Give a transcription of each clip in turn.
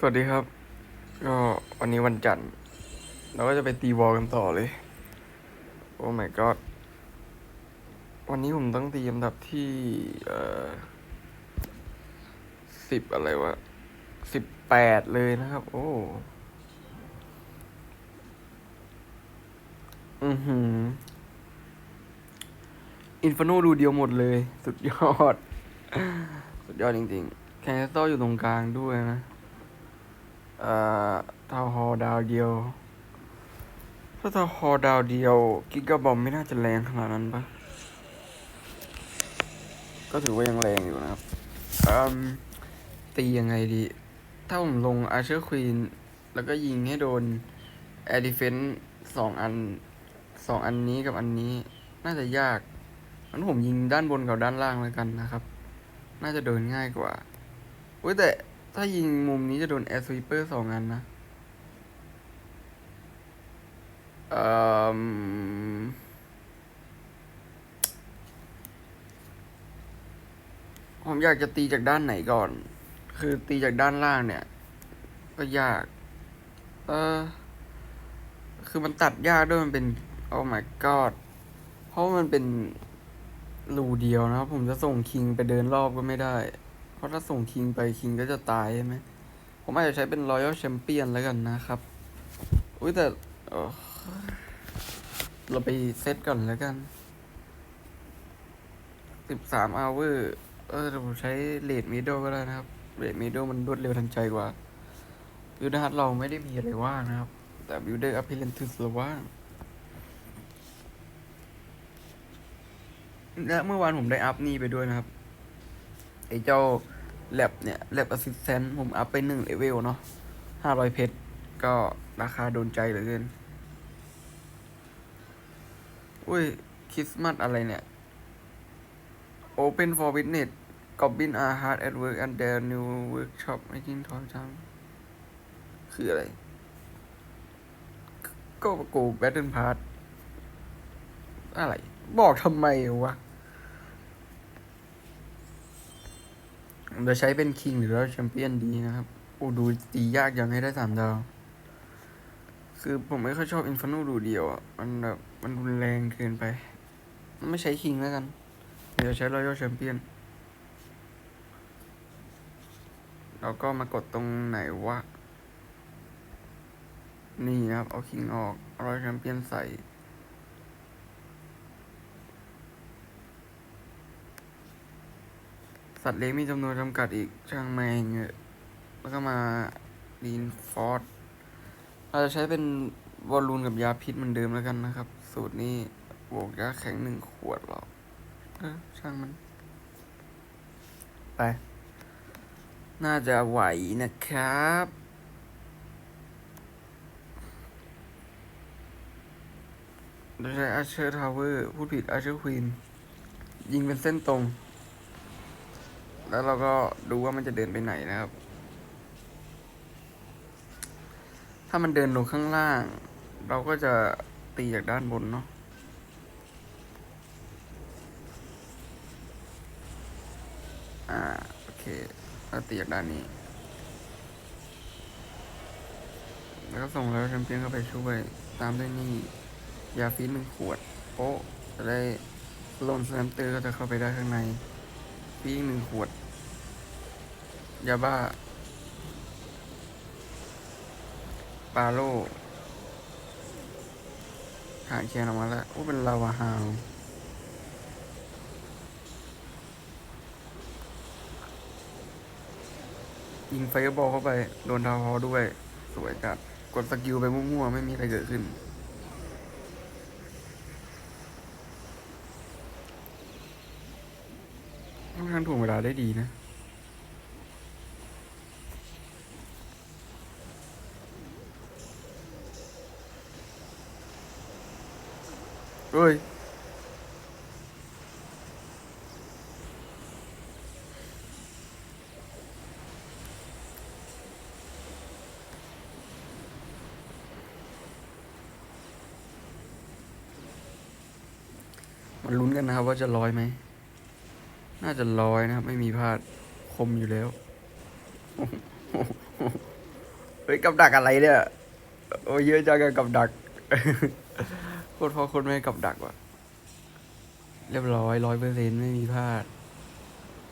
สวัสดีครับ ก็วันนี้วันจันทร์ เราก็จะไปตีวอลกันต่อเลย โอ้ my god วันนี้ผมต้องตีอันดับที่เอ่อสิบอะไรวะสิบแปดเลยนะครับ โอ้ อือหืออินฟ n โนดูเดียวหมดเลย สุดยอด สุดยอดจริงๆ แคนเซลอยู่ตรงกลางด้วยนะ เอ่อทาวฮอลดาวเดียว ถ้าทาวฮอลดาวเดียว กิกะบอมไม่น่าจะแรงขนาดนั้นปะก็ถือว่ายังแรงอยู่นะครับอืมตียังไงดี ถ้าผมลงอาเชอร์ควีน แล้วก็ยิงให้โดนแอร์ดิเฟนสองอันสองอันนี้กับอันนี้ น่าจะยากงั้นผมยิงด้านบนกับด้านล่างแล้วกันนะครับ น่าจะโดนง่ายกว่าเว้ยแต่ ถ้ายิงมุมนี้จะโดนแอร์สวีเปอร์สองอันนะ เอ่อผมอยากจะตีจากด้านไหนก่อน คือตีจากด้านล่างเนี่ย ก็ยาก เออ คือมันตัดยากด้วยมันเป็น โอ้ my god เพราะมันเป็นรูเดียวนะ ผมจะส่งคิงไปเดินรอบก็ไม่ได้ เพราะถ้าส่งคิงไปคิงก็จะตายใช่ไหม ผมอาจจะใช้เป็น Royal Champion แล้วกันนะครับ อุ้ยแต่เราไปเซตก่อนแล้วกันสิบสามอ hour เออผมใช้เลดมิด d ก็ได้นะครับเลดมิด d มันรวดเร็วทันใจกว่าบิวดาร์เราไม่ได้มีอะไรว่างนะครับ แต่บิวเดอร์อ p พ e เลนทูสเราว่างและเมื่อวานผมได้อัพนี่ไปด้วยนะครับ ไอ้เจ้าแลบเนี่ยแลบอ s ซิสแตนผมอัพไปหนึ่งเลเวลเนาะห้าร้อยเพชร ก็ราคาโดนใจเหลือเกิน อุ้ยคริสต์มาสอะไรเนี่ย Open for Business Goblin are hard at work and their new workshop making toy jam คืออะไร ก็โกแบทเทิลพาร์ทอะไร บอกทำไมวะ ผมจะใช้เป็นคิงหรือว่าแชมเปี้ยนดีนะครับ โอ้ดูตียากยังให้ได้สามดาว คือผมไม่ค่อยชอบอินฟ n นดูเดียวอะ มันแบบมันรุนแรงเกินไป ไม่ใช้คิงแล้วกัน เดี๋ยวใช้รอยัลแชมเปี้ยนแล้วก็มากดตรงไหนวะ นี่ครับ เอาคิงออกรอยัลแชมเปี้ยนใส่ สัตว์เลี้ยงมีจำนวนจำกัดอีกช่างแมงเออะแล้วก็มาดีนฟอร์ดเราจะใช้เป็นวอลลูนกับยาพิษเหมือนเดิมแล้วกันนะครับ สูตรนี้บวกยาแข็งหนึ่งขวดหรอกเออช่างมัน ไป น่าจะไหวนะครับเราใช้อาเชอร์ทาวเวอร์ พูดผิดอาเชอร์ควีน ยิงเป็นเส้นตรง แล้วเราก็ดูว่ามันจะเดินไปไหนนะครับ ถ้ามันเดินลงข้างล่าง เราก็จะตีจากด้านบนเนาะอ่าโอเคเราตีจากด้านนี้ แล้วก็ส่งแล้วแชมเปี้ยนเข้าไปช่วย ตามด้วยนี่ ยาฟีนหนึ่งขวดโป๊ะจะได้ลนสแลมเตอร์ก็จะเข้าไปได้ข้างใน ฟีอีกหนึ่งขวด ยาบ้า ปาโลหาแคนออกมาแล้วโอ้เป็นลาวาฮาวยิงไฟเบอลเข้าไป โดนดาวฮอด้วย สวยจัด กดสกิลไปมั่วๆ ไม่มีอะไรเกิดขึ้น ค่อนข้างถ่วงเวลาได้ดีนะเฮ้ยมาลุ้นกันนะครับว่าจะลอยไหม น่าจะลอยนะครับ ไม่มีพลาดคมอยู่แล้วเฮ้ยกับดักอะไรเนี่ย โอ้ยเยอะจังกับดักโคตรพ่อโคนไม่กับดักว่ะ เรียบร้อยร้อยเปอร์เซ็นต์ไม่มีพลาด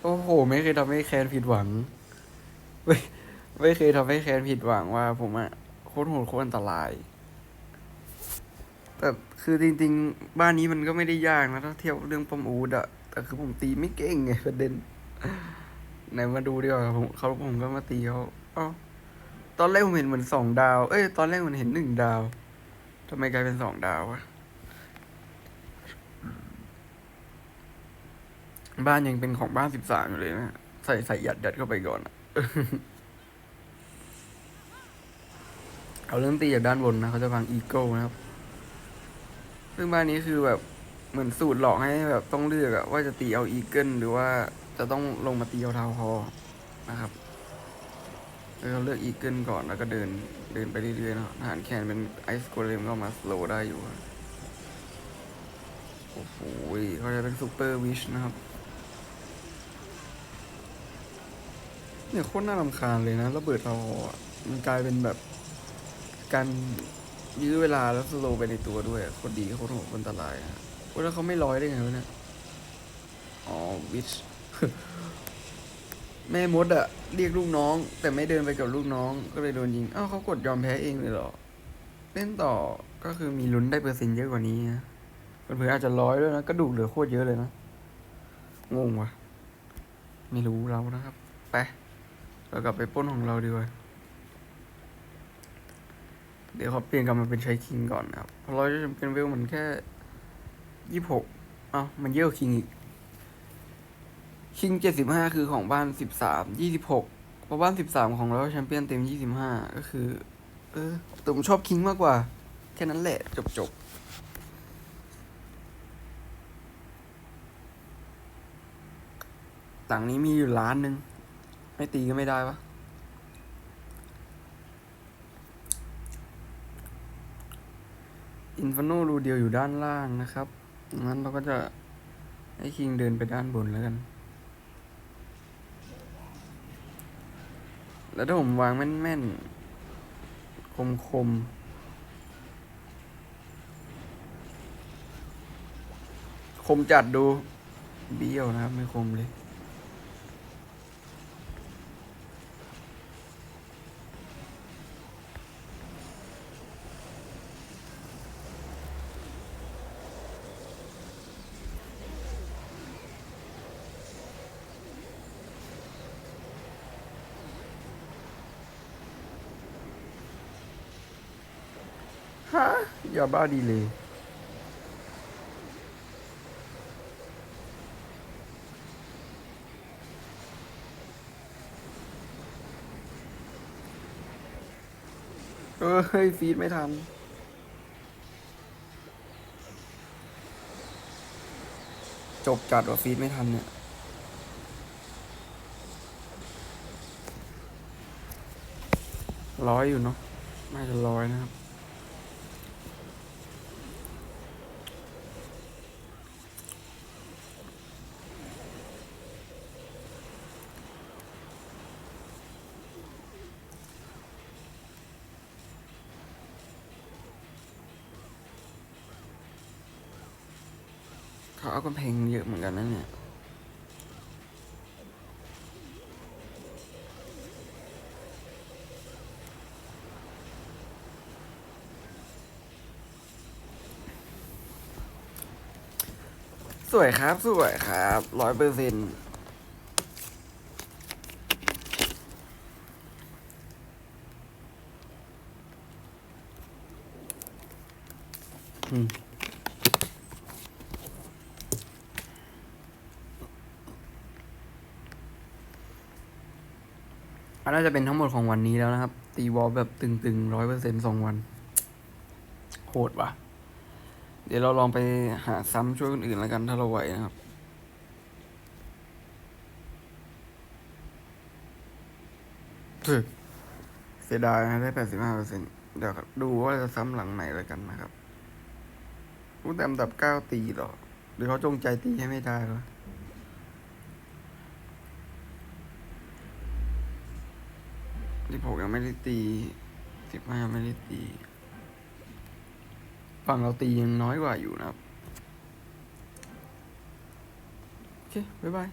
โอ้โห ไม่เคยทำให้แคนผิดหวัง ไม่ไม่เคยทำให้แคนผิดหวังว่า ผมอะโคตรโหดโคตรอันตราย แต่คือจริง ๆ บ้านนี้มันก็ไม่ได้ยากนะถ้าเทียบเรื่องปอมอูดอะ แต่คือผมตีไม่เก่งไงประเด็นไหนมาดูดีกว่าผมเขาผมก็มาตีเขาเอ้าตอนแรกผมเห็นเหมือนสองดาว เอ้ย ตอนแรกมันเห็นหนึ่งดาวทำไมกลายเป็นสองดาววะ บ้านยังเป็นของบ้านสิบสามอยู่เลยนะ ใส่ใส่ยัดยัดเข้าไปก่อนอะเอาเริ่มตีจากด้านบนนะ เขาจะวางอีโก้นะครับ ซึ่งบ้านนี้คือแบบ เหมือนสูตรหลอกให้แบบต้องเลือกอะว่าจะตีเอาอีเกิลหรือว่าจะต้องลงมาตีเอาทาวฮอนะครับเราเลือกอีเกิลก่อนแล้วก็เดินเดินไปเรื่อยๆเนาะทหารแคนเป็นไอซ์โกเลมก็มาสโลได้อยู่โอ้โหเขาจะเป็นซูเปอร์วิชนะครับ เนี่ยโคตรน่ารำคาญเลยนะระเบิดทาวน์ฮอมันกลายเป็นแบบ การยื้อเวลาแล้วสโลไปในตัวด้วยโคตรดีโคตรโหดคตรอันตรายอะ ว่าแล้วเขาไม่ร้อยได้ไงวะเนี่ยอ๋อวิชแม่มดอะเรียกลูกน้อง แต่ไม่เดินไปกับลูกน้อง ก็เลยโดนยิงอ้าวเขากดยอมแพ้เองเลยเหรอเล่นต่อก็คือมีลุ้นได้เปอร์เซ็นต์เยอะกว่านี้นะเผื่ออาจจะร้อยด้วยนะกระดูกเหลือโคตรเยอะเลยนะงงวะไม่รู้เรานะครับไปเรากลับไปป้นของเราดีกว่าเดี๋ยวเขาเปลี่ยนกลับมาเป็นใช้คิงก่อนนะครับเพราะเราจะเป็นเวลมันแค่ ยี่หกเอ้ามันเยอะกว่าคิงอีก คิงเจ็ดสิบห้าคือของบ้านสิบสามยี่สิบหกเพราะบ้านสิบสามของเราแชมเปี้ยนเต็มยี่สิบห้าก็คือ เออแต่ผมชอบคิงมากกว่า แค่นั้นแหละ จบจบต่างนี้มีอยู่ล้านหนึ่ง ไม่ตีก็ไม่ได้ปะอินฟ n โนรูเดียวอยู่ด้านล่างนะครับ งั้นเราก็จะให้คิงเดินไปด้านบนแล้วกัน แล้วถ้าผมวางแม่นๆ คมคมๆคมจัดดู เบี้ยวนะครับ ไม่คมเลยะอย่าบ้าดีเลยเออเฮ้ยฟีดไม่ทันจบจัดว่าฟีดไม่ทันเนี่ย ร้อยอยู่เนาะน่จะร้อยนะครับ เขาเอากำแพงเยอะเหมือนกันนะเนี่ยสวยครับ สวยครับร้อยเปอร์เซ็นต์อืม อันน่าจะเป็นทั้งหมดของวันนี้แล้วนะครับ ตีวอลแบบตึงๆร้อยเปอร์เซ็นต์สองวัน โหดว่ะ เดี๋ยวเราลองไปหาซ้ำช่วยคนอื่นแล้วกันถ้าเราไหวนะครับเสียดายนะได้แปดสิบห้าเปอร์เซ็นต์เดี๋ยวดูว่าจะซ้ำหลังไหนแล้วกันนะครับรู้แต่อันดับเก้าตีหรอ หรือเขาจงใจตีให้ไม่ได้วะที่ผมยังไม่ได้ตีสิบห้าไม่ได้ตี ฝั่งเราตียังน้อยกว่าอยู่นะครับ โอเค บ๊ายบาย